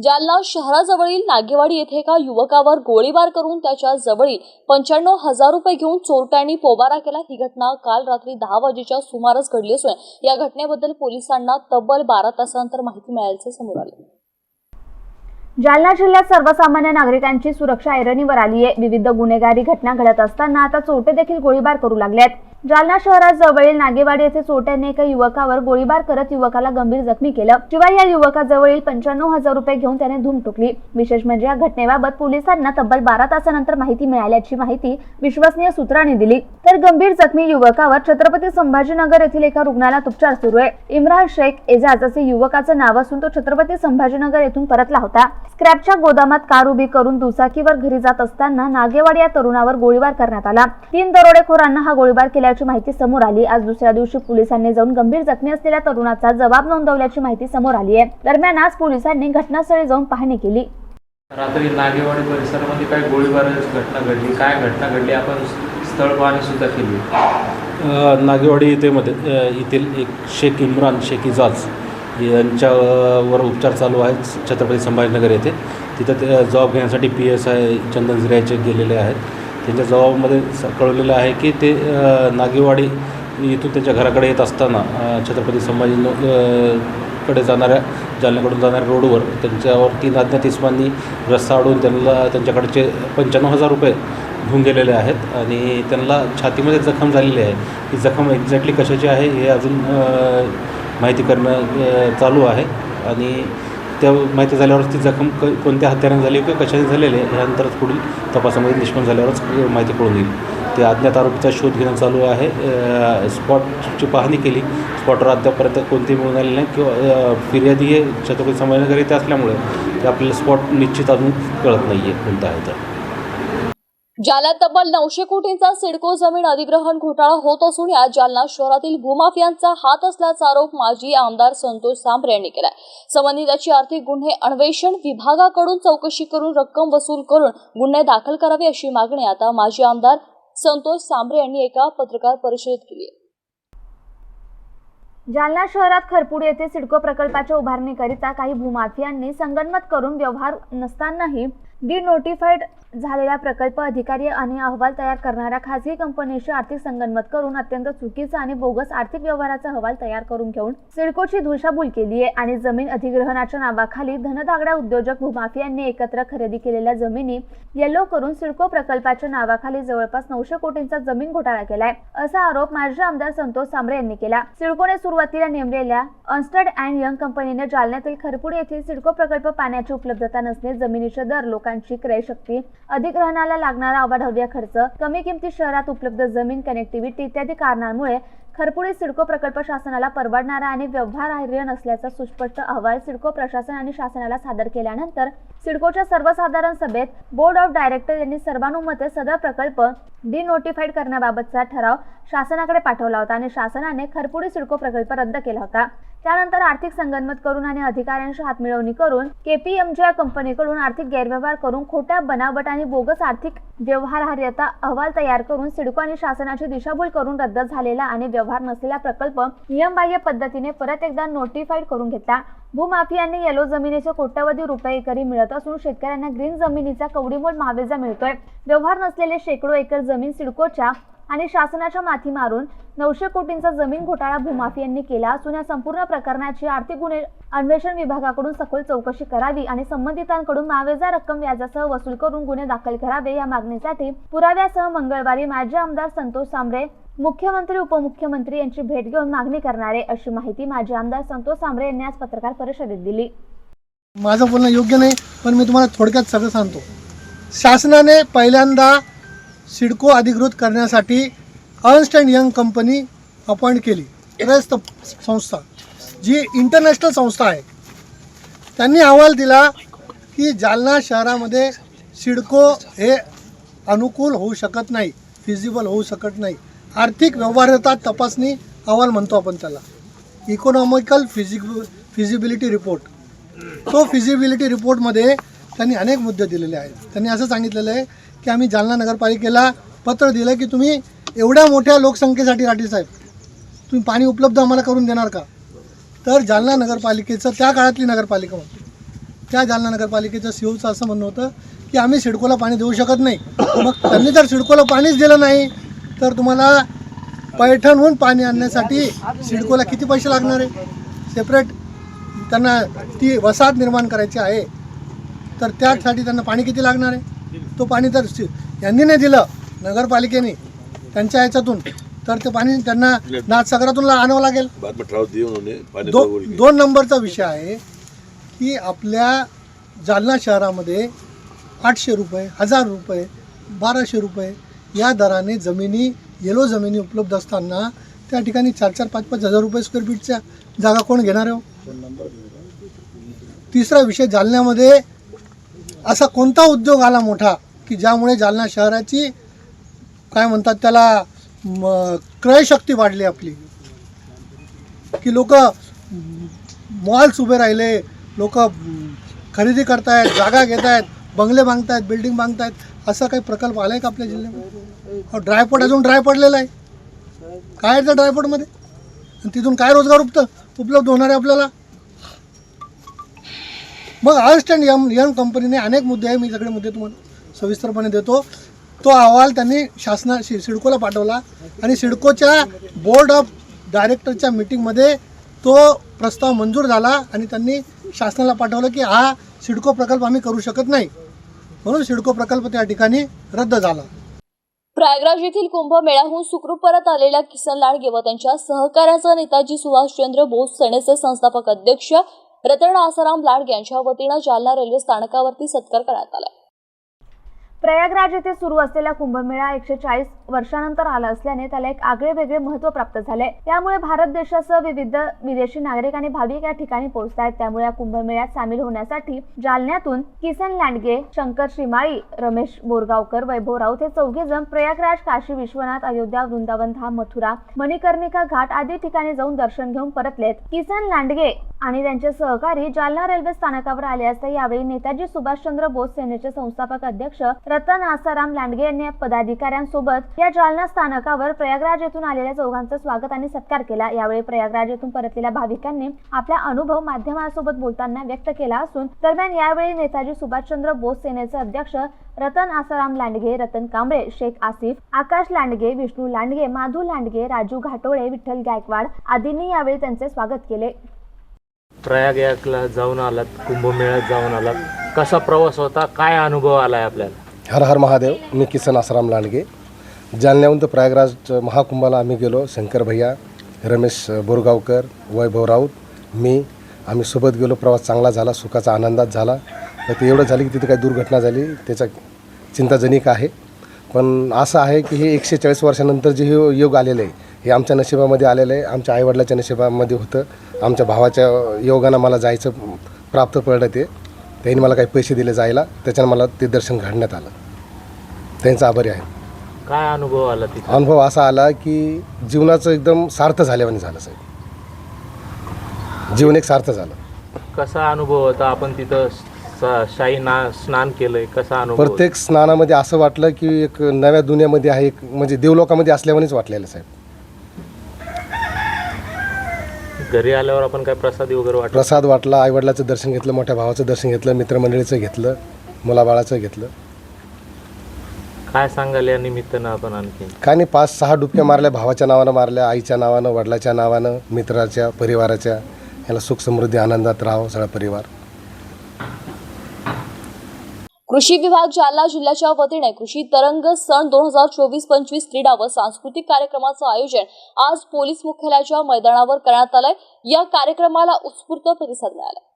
जालना शहराजवळील नागेवाडी येथे एका युवकावर गोळीबार करून त्याच्या जवळील पंच्याण्णव हजार रुपये घेऊन चोरट्यांनी पोबारा केला. ही घटना काल रात्री दहा वाजेच्या सुमारास घडली असून या घटनेबद्दल पोलिसांना तब्बल बारा तासानंतर माहिती मिळाल्याचे समोर आले. जालना जिल्ह्यात सर्वसामान्य नागरिकांची सुरक्षा ऐरणीवर आली आहे विविध गुन्हेगारी घटना घडत असताना आता चोरटे देखील गोळीबार करू लागले आहेत जालना शहराजवळील नागेवाडी येथे चोट्याने एका युवकावर गोळीबार करत युवकाला गंभीर जखमी केलं. शिवाय या युवकाजवळील पंच्याण्णव हजार रुपये घेऊन त्याने धूम टुकली. विशेष म्हणजे या घटनेबाबत पोलिसांना तब्बल बारा तासानंतर माहिती मिळाल्याची माहिती विश्वसनीय सूत्रांनी दिली. तर गंभीर जखमी युवकावर छत्रपती संभाजीनगर येथील एका रुग्णालयात उपचार सुरू आहे. इम्रान शेख एजाज असे युवकाचं नाव असून तो छत्रपती संभाजीनगर येथून परतला होता. स्क्रॅपच्या गोदामात कार उभी करून दुचाकीवर घरी जात असताना नागेवाडी या तरुणावर गोळीबार करण्यात आला. तीन दरोडेखोरांना हा गोळीबार केला केल्याची माहिती समोर आली. आज दुसऱ्या दिवशी पोलिसांनी जाऊन गंभीर जखमी असलेल्या तरुणाचा जबाब नोंदवल्याची माहिती समोर आली आहे. दरम्यान आज पोलिसांनी घटनास्थळी जाऊन पाहणी केली. रात्री नागेवाडी परिसरामध्ये काय गोळीबाराची घटना घडली? काय घटना घडली? आपण स्थळ पाहणी सुद्धा केली. नागेवाडी येथेमध्ये अ, येथील एक शेख इम्रान शेख इजाज यांच्यावर उपचार चालू आहेत छत्रपती संभाजीनगर येथे. तिथं ते जॉब घेण्यासाठी पी एस आय चंदन झिरायचे गेलेले आहेत. त्यांच्या जबाबामध्ये स- कळवलेलं आहे की ते नागेवाडी इथून त्यांच्या घराकडे येत असताना छत्रपती संभाजी कडे जाणाऱ्या जालन्याकडून जाणाऱ्या रोडवर त्यांच्यावर तीन अज्ञात इस्मांनी रस्ता अडून त्यांना त्यांच्याकडचे पंच्याण्णव हजार रुपये घेऊन गेलेले आहेत आणि त्यांना छातीमध्ये जखम झालेली आहे. ही जखम एक्झॅक्टली कशाची आहे हे अजून माहिती करणं चालू आहे आणि त्या माहिती झाल्यावरच ती जखम क कोणत्या हत्याराने झाली किंवा कशाने झालेली आहे ह्यानंतरच पुढील तपासामध्ये निष्पन्न झाल्यावरच माहिती कळून येईल. ते अज्ञात आरोपीचा शोध घेणं चालू आहे. स्पॉटची पाहणी केली. स्पॉटवर अद्यापर्यंत कोणती मिळून आलेली नाही किंवा फिर्यादी हे छत्रपती संभाजीनगर येथे असल्यामुळे ते आपल्याला स्पॉट निश्चित अजून कळत नाही आहे कोणता आहे तर जालन्यात तब्बल नऊशे कोटींचा सिडको जमीन अधिग्रहण घोटाळा होत असून या जालना शहरातील भूमाफियांचा हात असल्याचा आरोप माजी आमदार संतोष सांबरे यांनी केलाय. संबंधिताची आर्थिक गुन्हे अन्वेषण विभागाकडून चौकशी करून रक्कम वसूल करून गुन्हे दाखल करावे अशी मागणी आता माजी आमदार संतोष सांबरे यांनी एका पत्रकार परिषदेत केली आहे. जालना शहरात खरपूड येथे सिडको प्रकल्पाच्या उभारणीकरिता काही भूमाफियांनी संगनमत करून व्यवहार नसतानाही डी नोटिफाईड झालेल्या प्रकल्प अधिकारी आणि अहवाल तयार करणाऱ्या खासगी कंपनीशी आर्थिक संगनमत करून अत्यंत चुकीचा आणि बोगस आर्थिक व्यवहाराचा अहवाल तयार करून घेऊन सिडकोची धुशाभूल केली आहे आणि जमीन अधिग्रहणाच्या नावाखाली धनदागड्या उद्योजक भूमाफियांनी एकत्र खरेदी केलेल्या जमिनी येलो करून सिडको प्रकल्पाच्या नावाखाली जवळपास नऊशे कोटींचा जमीन घोटाळा केलाय असा आरोप माजी आमदार संतोष सांबरे यांनी केला. सिडकोने सुरुवातीला नेमलेल्या अन्स्टर्ड अँड यंग कंपनीने जालन्यातील खरपूड येथील सिडको प्रकल्प पाण्याची उपलब्धता नसणे जमिनीचे दर लोकांची क्रयशक्ती अधिग्रहणाला लागणारा अवाढव्य खर्च कमी किमती शहरात उपलब्ध जमीन कनेक्टिव्हिटी इत्यादी कारणांमुळे खरपुडी सिडको प्रकल्प शासनाला परवडणारा आणि व्यवहार्य नसल्याचा सुस्पष्ट अहवाल सिडको प्रशासन आणि शासनाला सादर केल्यानंतर सिडकोच्या सर्वसाधारण सभेत बोर्ड ऑफ डायरेक्टर यांनी सर्वानुमते सदर प्रकल्प डिनोटिफाईड करण्याबाबतचा ठराव शासनाकडे पाठवला होता आणि शासनाने खरपुडी सिडको प्रकल्प रद्द केला होता. त्यानंतर आर्थिक संगनमत करून आणि अधिकाऱ्यांशी हातमिळवणी करून केपीएमजी या कंपनीकडून आर्थिक गैरव्यवहार करून खोट्या बनावट आणि बोगस आर्थिक व्यवहार्यता अहवाल तयार करून सिडको आणि शासनाची दिशाभूल करून रद्द झालेला आणि व्यवहार नसलेला प्रकल्प नियमबाह्य पद्धतीने परत एकदा नोटिफाईड करून घेतला. भूमाफियांनी येलो जमिनीचे कोट्यवधी रुपये एकरी मिळत असून शेतकऱ्यांना ग्रीन जमिनीचा कवडीमोल महावेजा मिळतोय. व्यवहार नसलेले शेकडो एकर जमीन सिडकोच्या आणि शासनाच्या माथी मारून नऊशे कोटींचा जमीन घोटाळा भूमाफियांनी केला असून या संपूर्ण प्रकरणाची आर्थिक गुन्हे अन्वेषण विभागाकडून सखोल चौकशी करावी आणि संबंधितांकडून मावेजा रक्कम व्याजासह वसूल करून गुन्हे दाखल करावे या मागणीसाठी पुराव्यासह मंगळवारी माजी आमदार संतोष सांबरे मुख्यमंत्री उपमुख्यमंत्री यांची भेट घेऊन मागणी करणारे अशी माहिती माजी आमदार संतोष सांबरे यांनी आज पत्रकार परिषदेत दिली. माझं बोलणं योग्य नाही पण मी तुम्हाला थोडक्यात सगळं सांगतो. शासनाने पहिल्यांदा सिडको अधिकृत करण्यासाठी Ernst and Young company appoint केली. त्रयस्थ संस्था जी इंटरनॅशनल संस्था आहे. त्यांनी अहवाल दिला की जालना शहरामध्ये सिडको हे अनुकूल होऊ शकत नाही फिजिबल होऊ शकत नाही. आर्थिक व्यवहार्यता तपासणी अहवाल म्हणतो आपण त्याला. इकॉनॉमिकल फिजिब फिजिबिलिटी रिपोर्ट तो फिजिबिलिटी रिपोर्टमध्ये त्यांनी अनेक मुद्दे दिलेले आहेत. त्यांनी असं सांगितलेलं आहे की आम्ही जालना नगरपालिकेला पत्र दिलं की तुम्ही एवढ्या मोठ्या लोकसंख्येसाठी राठी साहेब. तुम्ही पाणी उपलब्ध आम्हाला करून देणार का? तर जालना नगरपालिकेचं त्या काळातली नगरपालिका होती. त्या जालना नगरपालिकेच्या सीओचं असं म्हणणं होतं की आम्ही सिडकोला पाणी देऊ शकत नाही. मग त्यांनी जर सिडकोला पाणीच दिलं नाही तर तुम्हाला पैठणहून पाणी आणण्यासाठी सिडकोला किती पैसे लागणार आहे? सेपरेट त्यांना ती वसाहत निर्माण करायची आहे. तर त्यासाठी त्यांना पाणी किती लागणार आहे? तो पाणी तर यांनी नाही दिलं नगरपालिकेने त्यांच्या ह्याच्यातून तर ते पाणी त्यांना नाथसागरातून ला- आणावं लागेल दो दोन नंबरचा विषय आहे की आपल्या जालना शहरामध्ये आठशे रुपये हजार रुपये बाराशे रुपये या दराने जमिनी येलो जमिनी उपलब्ध असताना त्या ठिकाणी चार चार पाच पाच हजार रुपये स्क्वेअर फीटच्या जागा कोण घेणार आहे हो? तिसरा विषय जालन्यामध्ये असा कोणता उद्योग आला मोठा की ज्यामुळे जालना शहराची काय म्हणतात त्याला क्रयशक्ती वाढली आपली. की लोक मॉल्स उभे राहिले लोक खरेदी करतायत जागा घेत आहेत बंगले बांधतायत बिल्डिंग बांधतायत असा काही प्रकल्प आला आहे का आपल्या जिल्ह्यामध्ये? ड्रायपोर्ट अजून ड्राय पडलेला आहे. काय आहे त्या ड्रायपोर्टमध्ये आणि तिथून काय रोजगार उपत उपलब्ध होणार आहे आपल्याला? मग अर्स्ट अँड यम यम कंपनीने अनेक मुद्दे आहे मी सगळे मुद्दे तुम्हाला सविस्तरपणे देतो. तो अहवाल त्यांनी शासना शि सिडकोला पाठवला आणि सिडकोच्या बोर्ड ऑफ डायरेक्टरच्या मीटिंगमध्ये तो प्रस्ताव मंजूर झाला आणि त्यांनी शासनाला पाठवलं की हा सिडको प्रकल्प आम्ही करू शकत नाही. म्हणून सिडको प्रकल्प त्या ठिकाणी रद्द झाला. प्रयागराज येथील कुंभमेळ्याहून सुखरूप परत आलेल्या किसन लाडगे व त्यांच्या सहकार्याचा नेताजी सुभाषचंद्र बोस सेनेचे संस्थापक अध्यक्ष रतन आसाराम लाडगे यांच्या वतीनं जालना रेल्वे स्थानकावरती सत्कार करण्यात आला. प्रयागराज येथे सुरू असलेला कुंभमेळा एकशे चाळीस वर्षानंतर आला असल्याने त्याला एक आगळे वेगळे महत्त्व प्राप्त झाले त्यामुळे भारत देशासह विविध विदेशी नागरिक आणि भाविक या ठिकाणी पोहोचत आहेत त्यामुळे या कुंभमेळ्यात सामील होण्यासाठी जालन्यातून किसन लांडगे शंकर श्रीमाळी रमेश बोरगावकर वैभव राऊत हे चौघे जण प्रयागराज काशी विश्वनाथ अयोध्या वृंदावन धाम मथुरा मणिकर्णिका घाट आदी ठिकाणी जाऊन दर्शन घेऊन परतलेत. किसन लांडगे आणि त्यांचे सहकारी जालना रेल्वे स्थानकावर आले असता यावेळी नेताजी सुभाषचंद्र बोस सेनेचे संस्थापक अध्यक्ष रतन आसाराम लांडगे यांनी पदाधिकाऱ्यांसोबत या जालना स्थानकावर प्रयागराज येथून आलेल्या चौघांचं स्वागत आणि सत्कार केला. यावेळी प्रयागराज येथून परतलेल्या भाविकांनी आपला अनुभव माध्यमांसोबत बोलताना व्यक्त केला असून दरम्यान यावेळी नेताजी सुभाषचंद्र बोस सेनेचे अध्यक्ष रतन आसाराम लांडगे रतन कांबळे शेख आसिफ आकाश लांडगे विष्णू लांडगे माधू लांडगे राजू घाटोळे विठ्ठल गायकवाड आदींनी यावेळी त्यांचे स्वागत केले. प्रयागला जाऊन आलात कुंभमेळ्यात जाऊन आलात. कसा प्रवास होता? काय अनुभव आलाय आपल्याला? हर हर महादेव मी किसन आसाराम लांडगे. जालन्याहून तर प्रयागराज महाकुंभाला आम्ही गेलो शंकर भैया रमेश बोरगावकर वैभव राऊत मी. आम्ही सोबत गेलो प्रवास चांगला झाला सुखाचा आनंदात झाला. तर ते एवढं झालं की तिथे काही दुर्घटना झाली त्याचा चिंताजनिक आहे. पण असं आहे की हे एकशे चाळीस वर्षानंतर जे हे योग आलेलं आहे हे आमच्या नशिबामध्ये आलेलं आहे आमच्या आईवडिलाच्या नशिबामध्ये होतं. आमच्या भावाच्या योगानं मला जायचं प्राप्त पडलं ते. त्यांनी मला काही पैसे दिले जायला त्याच्यानं मला ते दर्शन घडण्यात आलं. त्यांचा आभारी आहे. काय अनुभव आला तिथे? अनुभव असा आला की जीवनाचं एकदम सार्थ झाल्यावानी झालं साहेब. जीवन एक सार्थ झालं. कसा अनुभव होता? आपण तिथं स- शाही ना स्नान केलंय कसा अनुभव प्रत्येक स्नानामध्ये असं वाटलं की एक नव्या दुनियामध्ये आहे एक म्हणजे देवलोकामध्ये असल्यावानीच वाटलेलं साहेब होता? घरी आल्यावर आपण काय प्रसादी वगैरे वाटत प्रसाद वाटला आईवडिलाचं दर्शन घेतलं मोठ्या भावाचं दर्शन घेतलं मित्रमंडळीचं घेतलं मुलाबाळाचं घेतलं. काय सांगाल या निमित्तानं आपण आणखी? काय नाही पाच सहा डुबक्या मारल्या भावाच्या नावानं मारल्या आईच्या नावानं वडिलाच्या नावानं मित्राच्या परिवाराच्या याला सुख समृद्धी आनंदात राहावं सगळा परिवार. कृषी विभाग जालना जिल्ह्याच्या वतीने कृषी तरंग सण दोन हजार चोवीस पंचवीस क्रीडा व सांस्कृतिक कार्यक्रमाचं आयोजन आज पोलीस मुख्यालयाच्या मैदानावर करण्यात आलंय. या कार्यक्रमाला उत्स्फूर्त प्रतिसाद मिळाला.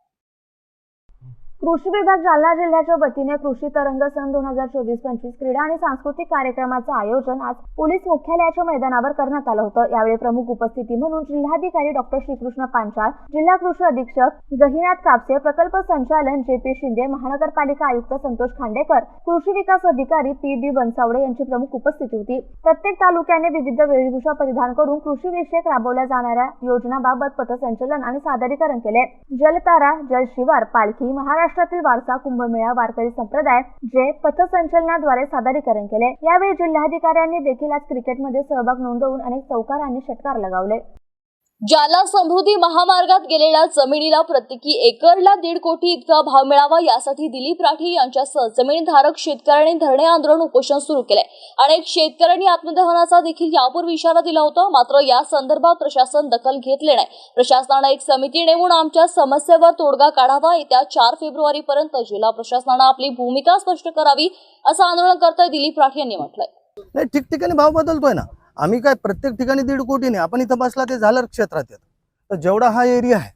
कृषी विभाग जालना जिल्ह्याच्या वतीने कृषी तरंग सन दोन हजार चोवीस पंचवीस क्रीडा आणि सांस्कृतिक कार्यक्रमाचं आयोजन आज पोलीस मुख्यालयाच्या मैदानावर करण्यात आलं होतं. यावेळी प्रमुख उपस्थिती म्हणून जिल्हाधिकारी डॉक्टर श्रीकृष्ण पांचाळ जिल्हा कृषी अधीक्षक गहिनाथ कापसे प्रकल्प संचालन जे पी शिंदे महानगरपालिका आयुक्त संतोष खांडेकर कृषी विकास अधिकारी पी बी बनसावडे यांची प्रमुख उपस्थिती होती. प्रत्येक तालुक्याने विविध वेशभूषा परिधान करून कृषी विषयक राबवल्या जाणाऱ्या योजनाबाबत पथसंचलन आणि सादरीकरण केले. जलतारा जल शिवार पालखी महाराष्ट्रातील वारसा कुंभमेळा वारकरी संप्रदाय जे पथसंचलनाद्वारे सादरीकरण केले. यावेळी जिल्हाधिकाऱ्यांनी देखील आज क्रिकेटमध्ये सहभाग नोंदवून अनेक चौकार आणि षटकार लगावले. ज्याला समृद्धी महामार्गात गेलेल्या जमिनीला प्रत्येकी एकरला दीड कोटी इतका भाव मिळावा यासाठी दिलीप राठी यांच्यासह जमीनधारक शेतकऱ्यांनी धरणे आंदोलन उपोषण सुरू केलंय. अनेक शेतकऱ्यांनी आत्मदहनाचा देखील यापूर्वी इशारा दिला होता मात्र या संदर्भात प्रशासन दखल घेतले नाही. प्रशासनानं एक समिती नेमून आमच्या समस्येवर तोडगा काढावा येत्या चार फेब्रुवारी पर्यंत जिल्हा प्रशासनानं आपली भूमिका स्पष्ट करावी असं आंदोलनकर्ते दिलीप राठी यांनी म्हटलंय. नाही ठिकठिकाणी भाव बदलतोय ना. आम्ही काय प्रत्येक ठिकाणी दीड कोटी नाही. आपण इथं बसला ते झालं क्षेत्रात येत. तर जेवढा हा एरिया आहे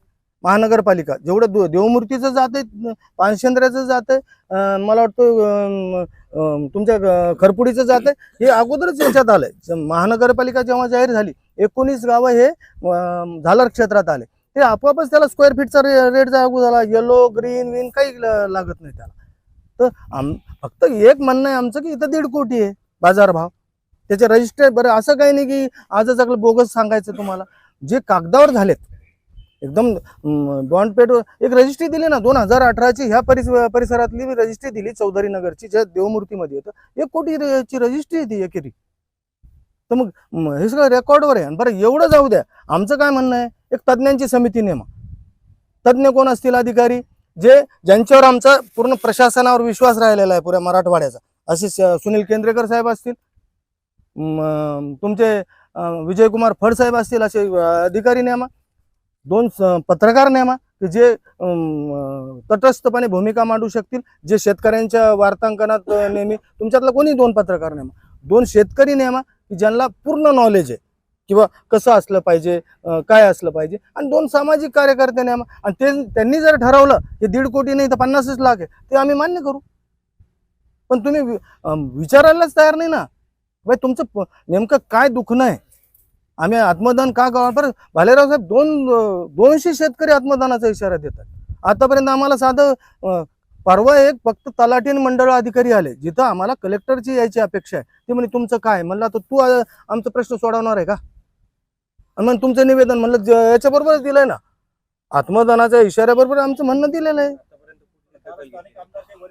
महानगरपालिका जेवढं दो- देवमूर्तीचं जात आहे पानशेंद्र्याचं जात मला वाटतं तुमच्या खरपुडीचं जात हे अगोदरच याच्यात आलंय. महानगरपालिका जेव्हा जाहीर झाली एकोणीस गावं हे झालर क्षेत्रात आले. ते आपोआपच त्याला स्क्वेअर फीटचा रे रेट लागू झाला. येलो ग्रीन विन काही लागत नाही त्याला. तर आम फक्त एक म्हणणं आहे आमचं की इथं दीड कोटी आहे बाजारभाव त्याचे रजिस्टर बरं असं काही नाही की आजच आपलं बोगस सांगायचं तुम्हाला. जे कागदावर झालेत एकदम बॉन्ड पेट एक रजिस्ट्री दिली ना दोन हजार अठराची ह्या परिस परिसरातली मी रजिस्ट्री दिली चौधरी नगरची ज्या देवमूर्तीमध्ये येतं एक कोटीची रजिस्ट्री येते ती एकेरी. तर मग हे सगळं रेकॉर्डवर आहे. आणि बरं एवढं जाऊ द्या. आमचं काय म्हणणं आहे? एक तज्ज्ञांची समिती नेमा. तज्ज्ञ कोण असतील? अधिकारी. जे ज्यांच्यावर आमचा पूर्ण प्रशासनावर विश्वास राहिलेला आहे पुऱ्या मराठवाड्याचा. असे सुनील केंद्रेकर साहेब असतील तुमचे विजयकुमार फडसाहेब असतील असे अधिकारी नेमा दोन स- पत्रकार नेमा की जे तटस्थपणे भूमिका मांडू शकतील जे शेतकऱ्यांच्या वार्तांकनात नेहमी तुमच्यातला कोणी दोन पत्रकार नेमा दोन शेतकरी नेमा की ज्यांना पूर्ण नॉलेज आहे किंवा कसं असलं पाहिजे काय असलं पाहिजे आणि दोन सामाजिक कार्यकर्ते नेमा आणि ते त्यांनी जर ठरवलं की दीड कोटी नाही तर पन्नासच लाख आहे ते आम्ही मान्य करू. पण तुम्ही वि- विचारायलाच तयार नाही ना. बाई तुमचं नेमकं काय दुखणं आहे? आम्ही आत्मदान का करावं बरं भालेराव साहेब दोन दोनशे शेतकरी आत्मदानाचा इशारा देतात. आतापर्यंत आम्हाला साधं परवा एक फक्त तलाठी आणि मंडळ अधिकारी आले. जिथं आम्हाला कलेक्टरची यायची अपेक्षा आहे. ते म्हणे तुमचं काय? म्हणलं आता तू आमचा प्रश्न सोडवणार आहे का? आणि तुमचं निवेदन. म्हणलं ज- याच्याबरोबरच दिलंय ना. आत्मदानाच्या इशाऱ्याबरोबर आमचं म्हणणं दिलेलं आहे.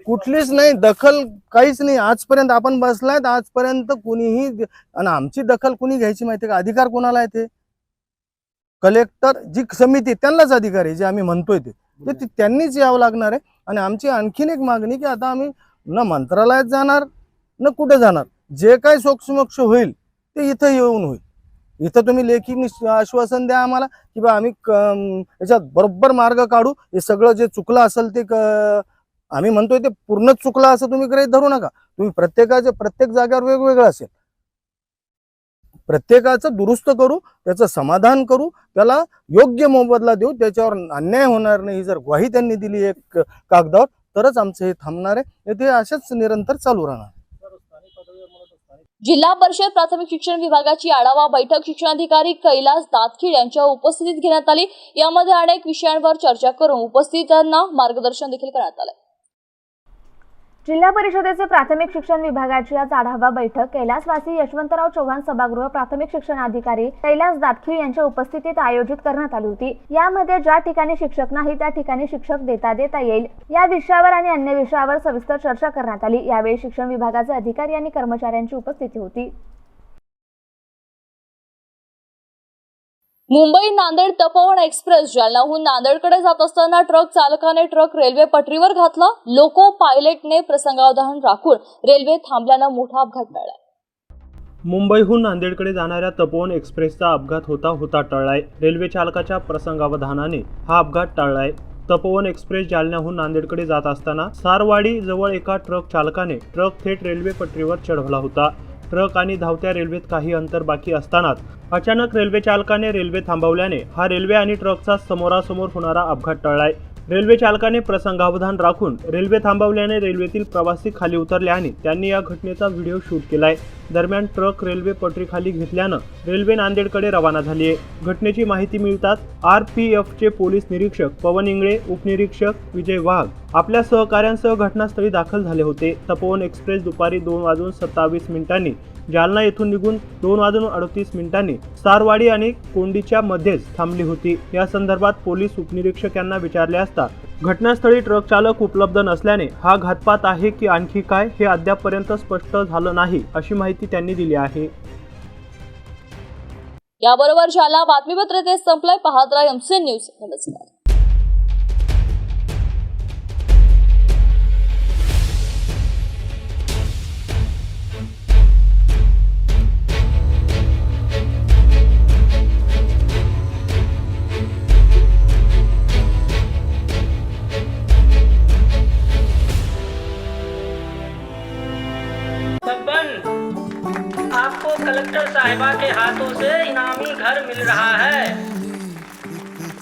कुठलीच नाही दखल काहीच नाही. आजपर्यंत आपण बसलायत आजपर्यंत कुणीही आणि आमची दखल कुणी घ्यायची माहिती आहे का? अधिकार कोणाला आहे ते? कलेक्टर जी समिती त्यांनाच अधिकार आहे जे आम्ही म्हणतोय ते. त्यांनीच यावं लागणार आहे. आणि आमची आणखीन एक मागणी की आता आम्ही न मंत्रालयात जाणार न कुठे जाणार. जे काय सोक्षमोक्ष होईल ते इथं येऊन होईल. इथं तुम्ही लेखी आश्वासन द्या आम्हाला की बा आम्ही याच्यात बरोबर मार्ग काढू. हे सगळं जे चुकलं असेल ते आम्ही म्हणतोय ते पूर्णच चुकलं असं तुम्ही ग्रहित धरू नका. तुम्ही प्रत्येकाच्या प्रत्येक जागेवर वेगवेगळं असेल. प्रत्येकाचं दुरुस्त करू त्याचं समाधान करू त्याला योग्य मोबदला देऊ त्याच्यावर अन्याय होणार नाही जर ग्वाही त्यांनी दिली एक कागदावर तरच आमचं हे थांबणार आहे. ते असेच निरंतर चालू राहणार. जिल्हा परिषद प्राथमिक शिक्षण विभागाची आढावा बैठक शिक्षणाधिकारी कैलास दातखीड यांच्या उपस्थितीत घेण्यात आली. यामध्ये अनेक विषयांवर चर्चा करून उपस्थितांना मार्गदर्शन देखील करण्यात आलं. जिल्हा परिषदेचे प्राथमिक शिक्षण विभागाची आज आढावा बैठक. कैलासवासी यशवंतराव चव्हाण सभागृह प्राथमिक शिक्षण अधिकारी कैलास दातखी यांच्या उपस्थितीत आयोजित करण्यात आली होती. यामध्ये ज्या ठिकाणी शिक्षक नाही त्या ठिकाणी शिक्षक देता देता येईल. या विषयावर आणि अन्य विषयावर सविस्तर चर्चा करण्यात आली. यावेळी शिक्षण विभागाचे अधिकारी आणि कर्मचाऱ्यांची उपस्थिती होती. मुंबई नांदेड तपोवन एक्सप्रेस जालनाहून नांदेडकडे जात असताना ट्रक चालकाने ट्रक रेल्वे पटरीवर घातला. लोको पायलटने प्रसंगावधान राखून रेल्वे थांबल्यानं मोठा अपघात टळला मुंबईहून नांदेडकडे जाणाऱ्या तपोवन एक्सप्रेसचा अपघात होता होता टळलाय. रेल्वे चालकाच्या प्रसंगावधानाने हा अपघात टळलाय. तपोवन एक्सप्रेस जालन्याहून नांदेडकडे जात असताना सारवाडी जवळ एका ट्रक चालकाने ट्रक थेट रेल्वे पटरीवर चढवला होता. ट्रक आणि धावत्या रेल्वेत काही अंतर बाकी असतानाच अचानक रेल्वे चालकाने रेल्वे थांबवल्याने हा रेल्वे आणि ट्रकचा समोरासमोर होणारा अपघात टळलाय. रेल्वे चालकाने प्रसंगावधान राखून रेल्वे थांबवल्याने रेल्वेतील प्रवासी खाली उतरले आणि त्यांनी या घटनेचा व्हिडिओ शूट केलाय. दरम्यान ट्रक रेल्वे पटरीखाली घेतल्यानं रेल्वे नांदेडकडे रवाना झाली आहे घटनेची माहिती मिळताच आर पी एफचे पोलीस निरीक्षक पवन इंगळे उपनिरीक्षक विजय वाघ आपल्या सहकाऱ्यांसह घटनास्थळी दाखल झाले होते. तपोवन एक्सप्रेस दुपारी दोन वाजून सत्तावीस मिनिटांनी जालना येथून निघून दोन वाजून अडतीस मिनिटांनी सारवाडी आणि कोंडीच्या मध्येच थांबली होती. या संदर्भात पोलीस उपनिरीक्षक यांना विचारले असता घटनास्थळी ट्रक चालक उपलब्ध नसल्याने हा घातपात आहे की आणखी काय हे अद्यापपर्यंत स्पष्ट झालं नाही अशी माहिती त्यांनी दिली आहे. याबरोबर झाला बातमीपत्र ते संपलंय. पाहत राहा एमसी न्यूज नमस्कार.